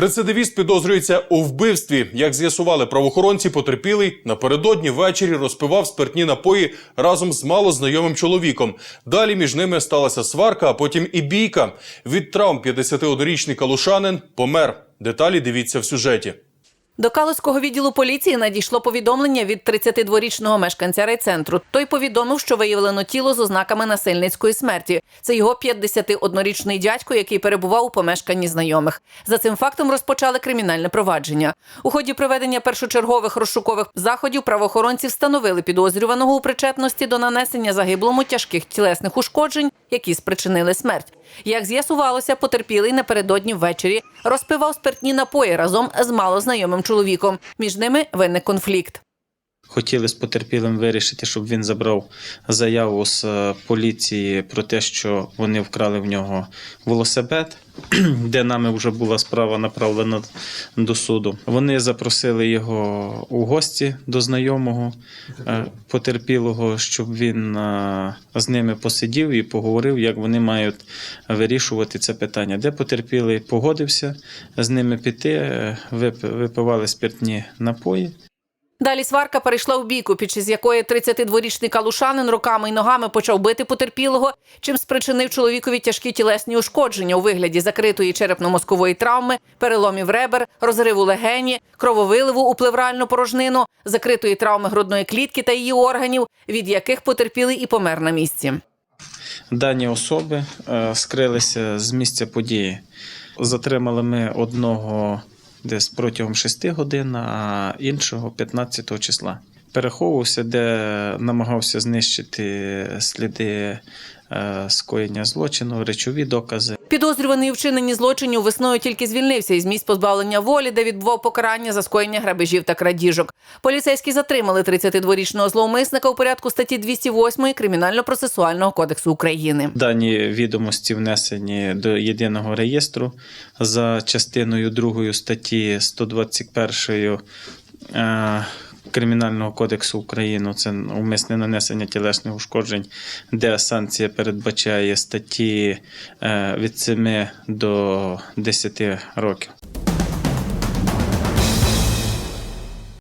Рецидивіст підозрюється у вбивстві. Як з'ясували правоохоронці, потерпілий напередодні ввечері розпивав спиртні напої разом з малознайомим чоловіком. Далі між ними сталася сварка, а потім і бійка. Від травм 51-річний калушанин помер. Деталі дивіться в сюжеті. До Калузького відділу поліції надійшло повідомлення від 32-річного мешканця райцентру. Той повідомив, що виявлено тіло з ознаками насильницької смерті. Це його 51-річний дядько, який перебував у помешканні знайомих. За цим фактом розпочали кримінальне провадження. У ході проведення першочергових розшукових заходів правоохоронці встановили підозрюваного у причетності до нанесення загиблому тяжких тілесних ушкоджень, які спричинили смерть. Як з'ясувалося, потерпілий напередодні ввечері розпивав спиртні напої разом з малознайомим чоловіком. Між ними виник конфлікт. Хотіли з потерпілим вирішити, щоб він забрав заяву з е, поліції про те, що вони вкрали в нього велосипед, де нами вже була справа направлена до суду. Вони запросили його у гості до знайомого е, потерпілого, щоб він е, з ними посидів і поговорив, як вони мають вирішувати це питання. Де потерпілий погодився з ними піти, випивали спиртні напої. Далі сварка перейшла в бійку, під час якої 32-річний калушанин руками й ногами почав бити потерпілого, чим спричинив чоловікові тяжкі тілесні ушкодження у вигляді закритої черепно-мозкової травми, переломів ребер, розриву легені, крововиливу у плевральну порожнину, закритої травми грудної клітки та її органів, від яких потерпілий і помер на місці. Дані особи е, скрилися з місця події. Затримали ми одного десь протягом 6 годин, а іншого 15 числа. Переховувався, де намагався знищити сліди е, скоєння злочину, речові докази. Підозрюваний у вчиненні злочинів весною тільки звільнився із місць позбавлення волі, де відбував покарання за скоєння грабежів та крадіжок. Поліцейські затримали 32-річного зловмисника у порядку статті 208 Кримінально-процесуального кодексу України. Дані відомості внесені до єдиного реєстру за частиною 2 статті 121 е, Кримінального кодексу України. Це умисне нанесення тілесних ушкоджень, де санкція передбачає статті е, від 7 до 10 років.